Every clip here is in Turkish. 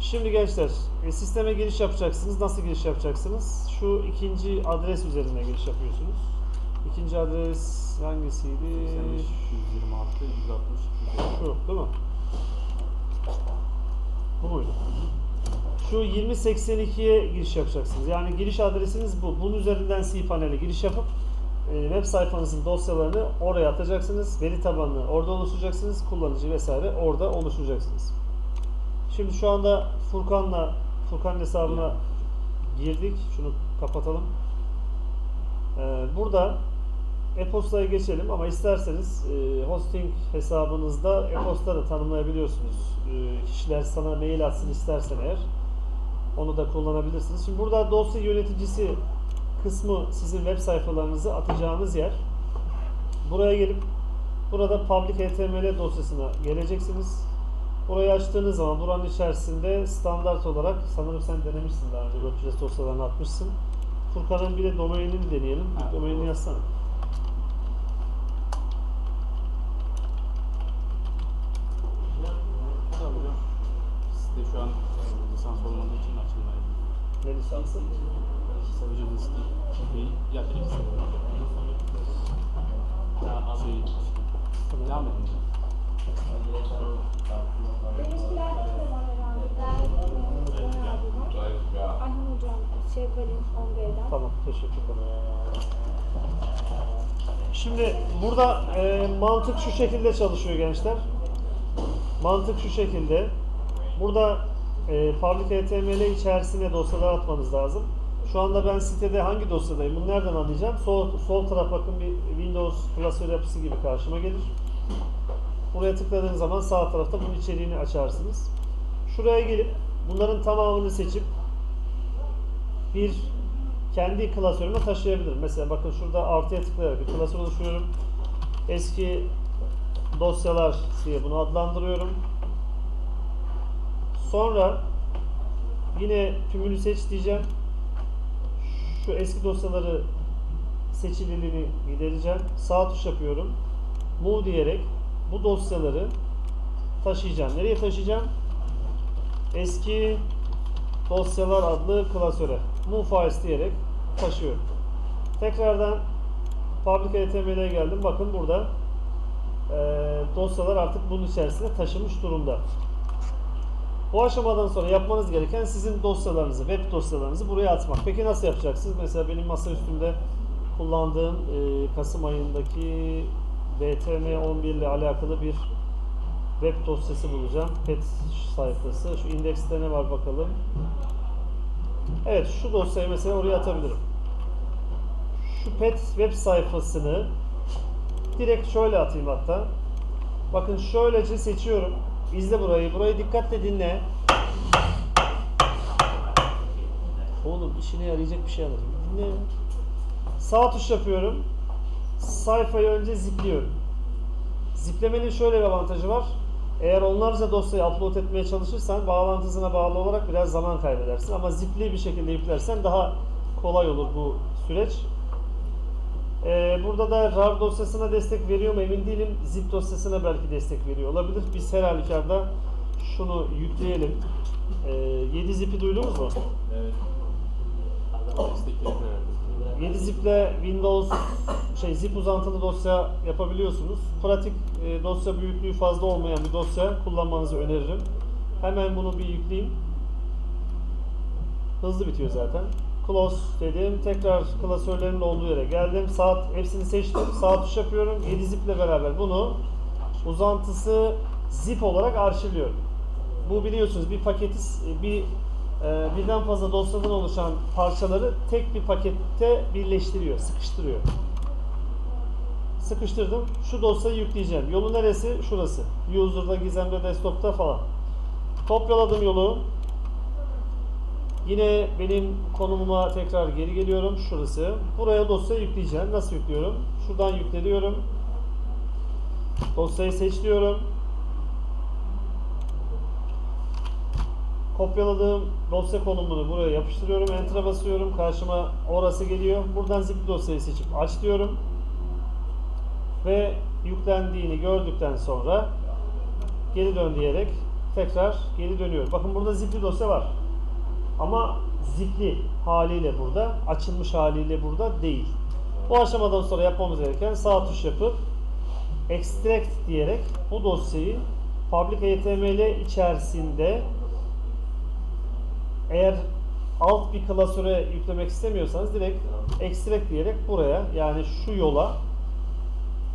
Şimdi gençler e, sisteme giriş yapacaksınız. Nasıl giriş yapacaksınız? Şu ikinci adres üzerine giriş yapıyorsunuz. İkinci adres hangisiydi? 85, 126, 160, 150. Şu değil mi? Bu muydu? Şu 2082'ye giriş yapacaksınız. Yani giriş adresiniz bu. Bunun üzerinden cPanel'e giriş yapıp e, web sayfanızın dosyalarını oraya atacaksınız. Veri tabanını orada oluşturacaksınız. Kullanıcı vesaire orada oluşturacaksınız. Şimdi şu anda Furkan'la Furkan hesabına girdik. Şunu kapatalım. Ee, burada e-postaya geçelim ama isterseniz e, hosting hesabınızda e-posta da tanımlayabiliyorsunuz. E, kişiler sana mail atsın istersen eğer onu da kullanabilirsiniz. Şimdi burada dosya yöneticisi kısmı sizin web sayfalarınızı atacağınız yer. Buraya gelip burada public html dosyasına geleceksiniz. Burayı açtığınız zaman buranın içerisinde standart olarak sanırım sen denemişsin daha önce WordPress dosyalarını atmışsın. Furkan'ın bir de domainini deneyelim. Ha, domainini yazsana. Tamam hocam. Site şu an e, lisans olmadığı için açılmayabilir. Ne lisansı? Sadece liste değil. Ya direkt. Şey, devam edin. Benimkiler de var herhalde. Değerli Ayhan Hocam, Şevval'in 11'den. Tamam, teşekkür ederim. Şimdi burada e, mantık şu şekilde çalışıyor gençler. Mantık şu şekilde. Burada e, public HTML içerisine dosyalar atmanız lazım. Şu anda ben sitede hangi dosyadayım? Bunu nereden anlayacağım? Sol, sol taraf bakın bir Windows klasör yapısı gibi karşıma gelir. Buraya tıkladığınız zaman sağ tarafta bunun içeriğini açarsınız. Şuraya gelip bunların tamamını seçip bir kendi klasörüme taşıyabilirim. Mesela bakın şurada artıya tıklayarak bir klasör oluşturuyorum. Eski dosyalar diye bunu adlandırıyorum. Sonra yine tümünü seç diyeceğim. Şu eski dosyaları seçililiğini gidereceğim. Sağ tuş yapıyorum. Move diyerek bu dosyaları taşıyacağım. Nereye taşıyacağım? Eski dosyalar adlı klasöre move files diyerek taşıyorum. Tekrardan public html'e geldim. Bakın burada eee, dosyalar artık bunun içerisine taşımış durumda. Bu aşamadan sonra yapmanız gereken sizin dosyalarınızı, web dosyalarınızı buraya atmak. Peki nasıl yapacaksınız? Mesela benim masa üstümde kullandığım eee, Kasım ayındaki BTM 11 ile alakalı bir web dosyası bulacağım. Pet sayfası. Şu indekste ne var bakalım. Evet şu dosyayı mesela oraya atabilirim. Şu pet web sayfasını direkt şöyle atayım hatta. Bakın şöylece seçiyorum. İzle burayı. Burayı dikkatle dinle. Oğlum işine yarayacak bir şey anlatayım. Dinle. Sağ tuş yapıyorum. Sayfayı önce zipliyorum. Ziplemenin şöyle bir avantajı var. Eğer onlarca dosyayı upload etmeye çalışırsan bağlantısına bağlı olarak biraz zaman kaybedersin. Ama zipli bir şekilde yüklersen daha kolay olur bu süreç. Ee, burada da RAR dosyasına destek veriyor mu emin değilim. Zip dosyasına belki destek veriyor olabilir. Biz her halükarda şunu yükleyelim. Ee, 7 zipi duydunuz mu? Evet. Destekleri herhalde. 7 ziple Windows şey zip uzantılı dosya yapabiliyorsunuz. Pratik e, dosya büyüklüğü fazla olmayan bir dosya kullanmanızı öneririm. Hemen bunu bir yükleyeyim. Hızlı bitiyor zaten. Close dedim. Tekrar klasörlerin olduğu yere geldim. Saat hepsini seçtim. Sağ tuş yapıyorum. 7 ziple beraber bunu uzantısı zip olarak arşivliyorum. Bu biliyorsunuz bir paketi bir e, birden fazla dosyadan oluşan parçaları tek bir pakette birleştiriyor, sıkıştırıyor. Sıkıştırdım. Şu dosyayı yükleyeceğim. Yolu neresi? Şurası. User'da, Gizem'de, Desktop'ta falan. Kopyaladım yolu. Yine benim konumuma tekrar geri geliyorum. Şurası. Buraya dosyayı yükleyeceğim. Nasıl yüklüyorum? Şuradan yükle. Dosyayı seç diyorum. Kopyaladığım dosya konumunu buraya yapıştırıyorum. Enter'a basıyorum. Karşıma orası geliyor. Buradan zipli dosyayı seçip aç diyorum. Ve yüklendiğini gördükten sonra geri dön diyerek tekrar geri dönüyor. Bakın burada zipli dosya var. Ama zipli haliyle burada, açılmış haliyle burada değil. Bu aşamadan sonra yapmamız gereken sağ tuş yapıp extract diyerek bu dosyayı public HTML içerisinde eğer alt bir klasöre yüklemek istemiyorsanız direkt extract diyerek buraya yani şu yola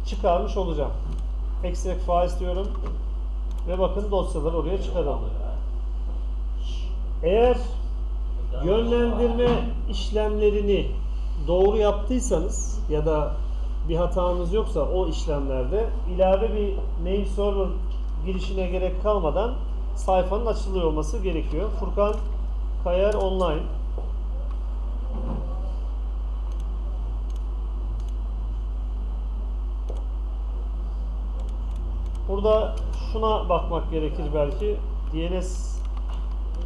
çıkarmış olacağım. Extract files diyorum ve bakın dosyalar oraya çıkarıldı. Eğer yönlendirme işlemlerini doğru yaptıysanız ya da bir hatanız yoksa o işlemlerde ilave bir name server girişine gerek kalmadan sayfanın açılıyor olması gerekiyor. Furkan Kayar Online Burada şuna bakmak gerekir belki. DNS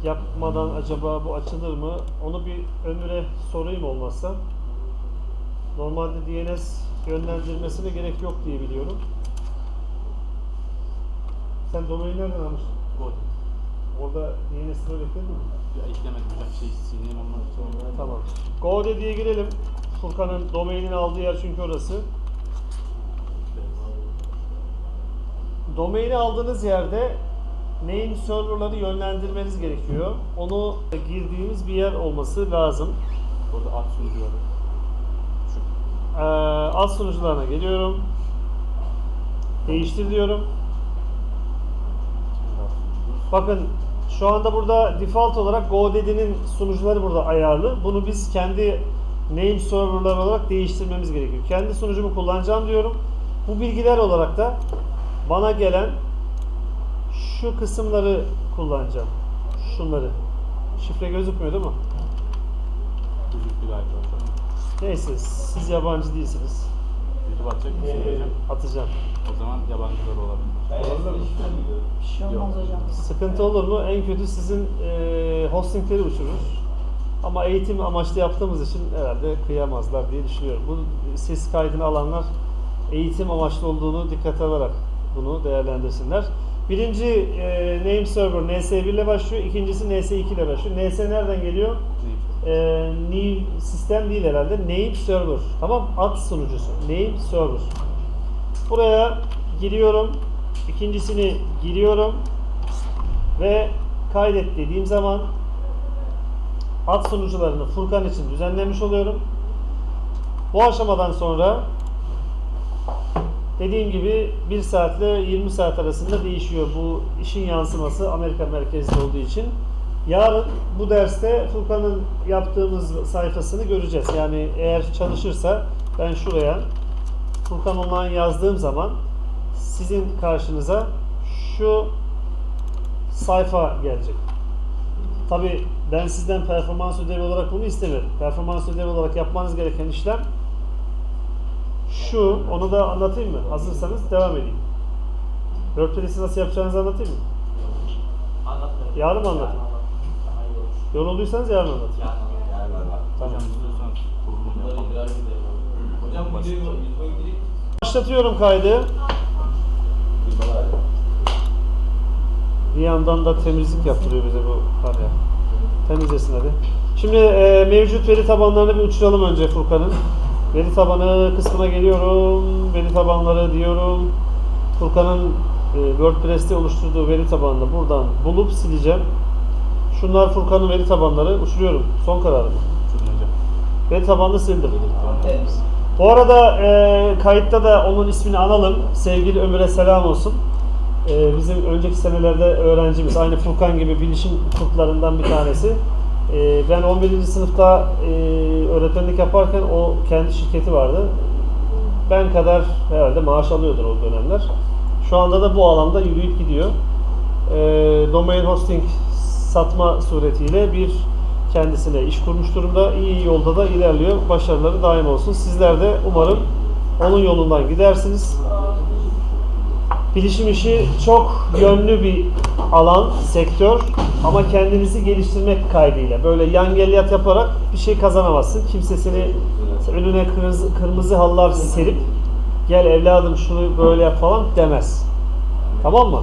yapmadan acaba bu açılır mı? Onu bir Ömür'e sorayım olmazsa. Normalde DNS yönlendirmesine gerek yok diye biliyorum. Sen domaini nereden almıştın? Gol. Orada DNS'ini öyle ekledin mi? Ya eklemedim hocam şey için. Tamam. Gode diye girelim. Furkan'ın domainini aldığı yer çünkü orası. Domaini aldığınız yerde name serverları yönlendirmeniz gerekiyor. Onu girdiğimiz bir yer olması lazım. Orada alt sunucuları. Ee, alt sunucularına geliyorum. Değiştir diyorum. Bakın şu anda burada default olarak GoDaddy'nin sunucuları burada ayarlı. Bunu biz kendi name serverlar olarak değiştirmemiz gerekiyor. Kendi sunucumu kullanacağım diyorum. Bu bilgiler olarak da bana gelen şu kısımları kullanacağım. Şunları. Şifre gözükmüyor değil mi? Hocam. Neyse siz yabancı değilsiniz. YouTube atacak mısın hocam? Atacağım. O zaman yabancılar olabilir. Bir şey olmaz hocam. Sıkıntı olur mu? En kötü sizin e, hostingleri uçurur. Ama eğitim amaçlı yaptığımız için herhalde kıyamazlar diye düşünüyorum. Bu ses kaydını alanlar eğitim amaçlı olduğunu dikkate alarak bunu değerlendirsinler. Birinci e, name server NS1 ile başlıyor, ikincisi NS2 ile başlıyor. NS nereden geliyor? E, new sistem değil herhalde. Name server. Tamam. Ad sunucusu. Name server. Buraya giriyorum. İkincisini giriyorum. Ve kaydet dediğim zaman ad sunucularını Furkan için düzenlemiş oluyorum. Bu aşamadan sonra dediğim gibi 1 saatle 20 saat arasında değişiyor. Bu işin yansıması Amerika merkezli olduğu için. Yarın bu derste Furkan'ın yaptığımız sayfasını göreceğiz. Yani eğer çalışırsa ben şuraya Furkan Online yazdığım zaman sizin karşınıza şu sayfa gelecek. Tabi ben sizden performans ödevi olarak bunu istemiyorum. Performans ödevi olarak yapmanız gereken işlem şu, onu da anlatayım mı? Hazırsanız devam edeyim. WordPress'i nasıl yapacağınızı anlatayım mı? Yarın mı anlatayım? Yorulduysanız yarın anlatayım. Videoyu YouTube'a indirip Başlatıyorum kaydı. Bir yandan da temizlik yaptırıyor bize bu ya. Temizlesin hadi. Şimdi e, mevcut veri tabanlarını bir uçuralım önce Furkan'ın. Veri tabanı kısmına geliyorum. Veri tabanları diyorum. Furkan'ın e, WordPress'te oluşturduğu veri tabanını buradan bulup sileceğim. Şunlar Furkan'ın veri tabanları. Uçuruyorum. Son kararım. Veri tabanını sildim. evet. Bu arada e, kayıtta da onun ismini analım. Sevgili Ömür'e selam olsun. E, bizim önceki senelerde öğrencimiz, aynı Furkan gibi bilişim kurtlarından bir tanesi. E, ben 11. sınıfta e, öğretmenlik yaparken o kendi şirketi vardı. Ben kadar herhalde maaş alıyordur o dönemler. Şu anda da bu alanda yürüyüp gidiyor. E, domain hosting satma suretiyle bir kendisine iş kurmuş durumda. İyi yolda da ilerliyor. Başarıları daim olsun. Sizler de umarım onun yolundan gidersiniz. Bilişim işi çok yönlü bir alan, sektör ama kendinizi geliştirmek kaydıyla. Böyle yan gel yat yaparak bir şey kazanamazsın. Kimse seni önüne kırmızı, kırmızı halılar serip gel evladım şunu böyle yap falan demez. Tamam mı?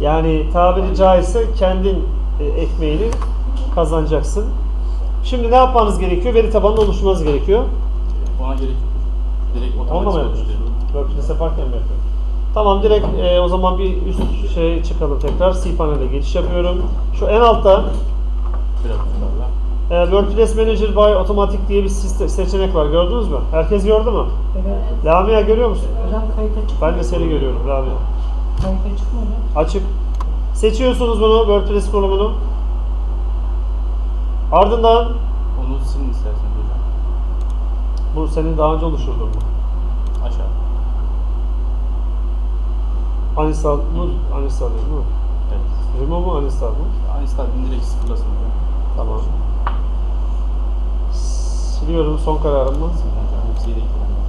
Yani tabiri caizse kendin e, ekmeğini kazanacaksın. Şimdi ne yapmanız gerekiyor? Veri tabanını oluşturmanız gerekiyor. Ona gerek. Direkt otomatik mı yapıyorsun? oluşturuyor. WordPress yaparken mi yapıyorum? Tamam direkt e, o zaman bir üst şey çıkalım tekrar. cPanel'e geçiş yapıyorum. Şu en altta e, WordPress Manager by Automatic diye bir siste- seçenek var. Gördünüz mü? Herkes gördü mü? Evet. Lamia görüyor musun? Hocam kayıta çıkmıyor. Ben de seni görüyorum Lamia. Kayıta çıkmıyor hocam. Açık. Seçiyorsunuz bunu WordPress kurulumunu. Ardından Onu silin isterseniz hocam. bu senin daha önce oluşturduğun mu? Aşağı. Uninstall mı? Uninstall değil mi? Evet. Remove mu? Uninstall mı? Uninstall'ın direkt sıfırlasın hocam. Tamam. Siliyorum son kararım mı? Silin hocam. Hepsiyle ilgilenmiyor.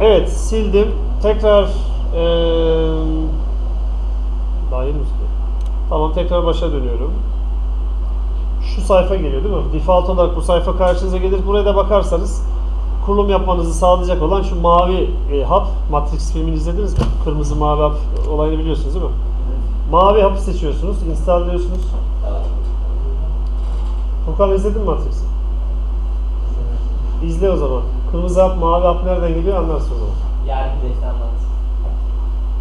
Evet sildim. Tekrar eee daha yeni mi sildim? Tamam tekrar başa dönüyorum. Şu sayfa geliyor değil mi? Default olarak bu sayfa karşınıza gelir. Buraya da bakarsanız kurulum yapmanızı sağlayacak olan şu mavi e, hap, Matrix filmini izlediniz mi? Kırmızı mavi hap olayını biliyorsunuz değil mi? Mavi hapı seçiyorsunuz, install diyorsunuz. Furkan izledin mi Matrix'i? İzle o zaman. Kırmızı hap, mavi hap nereden geliyor anlarsın o zaman. Yarın anlat.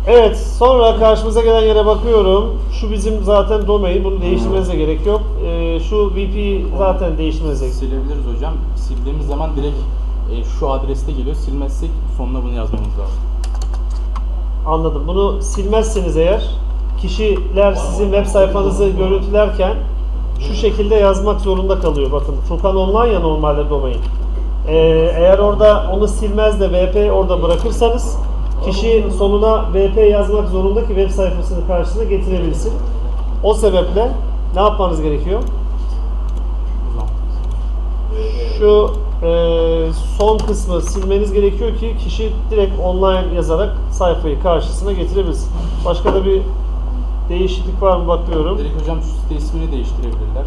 Evet, sonra karşımıza gelen yere bakıyorum. Şu bizim zaten domain, bunu değiştirmenize gerek yok. Ee, şu VP zaten değiştirmenize gerek Silebiliriz hocam. Sildiğimiz zaman direkt e, şu adreste geliyor. Silmezsek sonuna bunu yazmamız lazım. Anladım. Bunu silmezseniz eğer, kişiler sizin web sayfanızı görüntülerken şu şekilde yazmak zorunda kalıyor. Bakın Furkan Online ya normalde domain. Ee, eğer orada onu silmez de VP orada bırakırsanız kişi sonuna VP yazmak zorunda ki web sayfasını karşısına getirebilsin. O sebeple ne yapmanız gerekiyor? Şu e, son kısmı silmeniz gerekiyor ki kişi direkt online yazarak sayfayı karşısına getirebilsin. Başka da bir değişiklik var mı bakıyorum. Direkt hocam şu site ismini değiştirebilirler.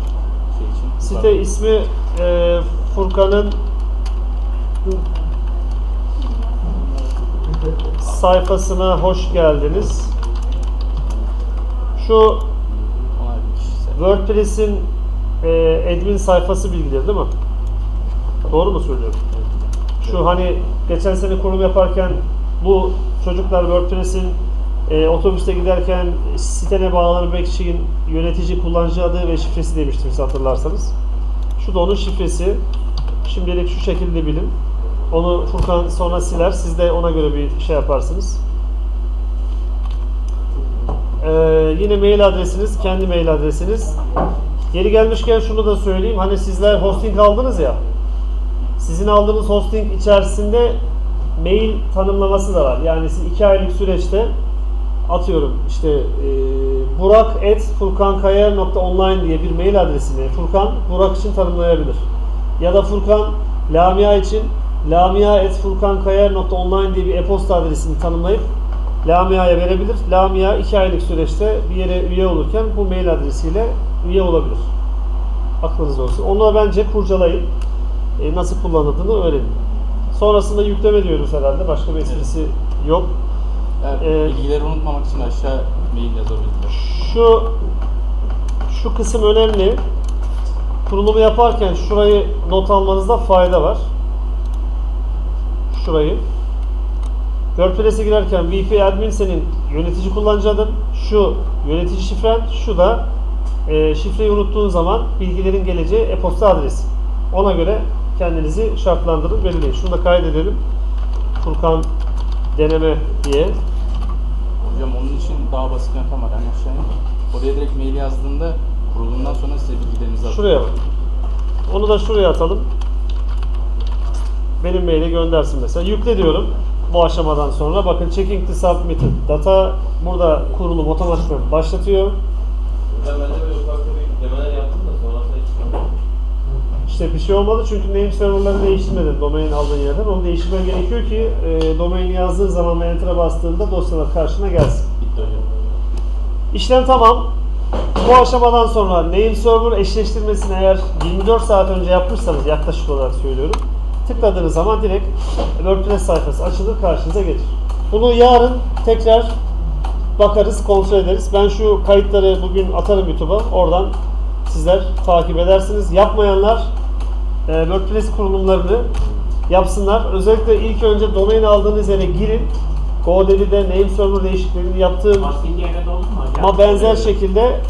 Şey için. Site ismi e, Furkan'ın sayfasına hoş geldiniz. Şu. WordPress'in e, admin sayfası bilgileri değil mi? Doğru mu söylüyorum? Şu hani geçen sene kurulum yaparken bu çocuklar WordPress'in e, otobüste giderken sitene bağlanabilmek için yönetici kullanıcı adı ve şifresi demiştiniz hatırlarsanız. Şu da onun şifresi. Şimdilik şu şekilde bilin. Onu Furkan sonra siler. Siz de ona göre bir şey yaparsınız. Ee, yine mail adresiniz, kendi mail adresiniz. Geri gelmişken şunu da söyleyeyim. Hani sizler hosting aldınız ya. Sizin aldığınız hosting içerisinde mail tanımlaması da var. Yani siz iki aylık süreçte atıyorum işte e, burak.furkankaya.online diye bir mail adresini Furkan Burak için tanımlayabilir. Ya da Furkan Lamia için lamia.furkankaya.online diye bir e-posta adresini tanımlayıp Lamia'ya verebilir. Lamia iki aylık süreçte bir yere üye olurken bu mail adresiyle üye olabilir. Aklınızda olsun. Onu bence kurcalayın. E, nasıl kullanıldığını öğrenin. Sonrasında yükleme diyoruz herhalde. Başka bir esprisi yok. Evet, Ee, bilgileri unutmamak için aşağı mail yazabilirler. Şu şu kısım önemli. Kurulumu yaparken şurayı not almanızda fayda var. Şurayı. WordPress'e girerken VP admin senin yönetici kullanıcı adın, şu yönetici şifren, şu da e, şifreyi unuttuğun zaman bilgilerin geleceği e-posta adresi. Ona göre kendinizi şartlandırın, belirleyin. Şunu da kaydedelim. Furkan deneme diye. Hocam onun için daha basit yöntem var. Yani aşağıya oraya direkt mail yazdığında kurulumdan sonra size bilgilerinizi atıyor. Şuraya bak. Onu da şuraya atalım. Benim maile göndersin mesela. Yükle diyorum bu aşamadan sonra. Bakın checking the submitted data burada kurulum otomatikman başlatıyor. Hocam ben de böyle ufak tefek yüklemeler yaptım da sonrasında hiç çıkmadı. İşte bir şey olmadı çünkü name serverlarını değiştirmedin domain aldığın yerden. Onu değiştirmen gerekiyor ki e, domaini yazdığın zaman ve enter'a bastığında dosyalar karşına gelsin. Bitti hocam. İşlem tamam. Bu aşamadan sonra name server eşleştirmesini eğer 24 saat önce yapmışsanız yaklaşık olarak söylüyorum. Tıkladığınız zaman direkt WordPress sayfası açılır karşınıza gelir. Bunu yarın tekrar bakarız, kontrol ederiz. Ben şu kayıtları bugün atarım YouTube'a. Oradan sizler takip edersiniz. Yapmayanlar e, WordPress kurulumlarını yapsınlar. Özellikle ilk önce domain aldığınız yere girin. GoDaddy'de name server değişikliğini yaptığım ama benzer şekilde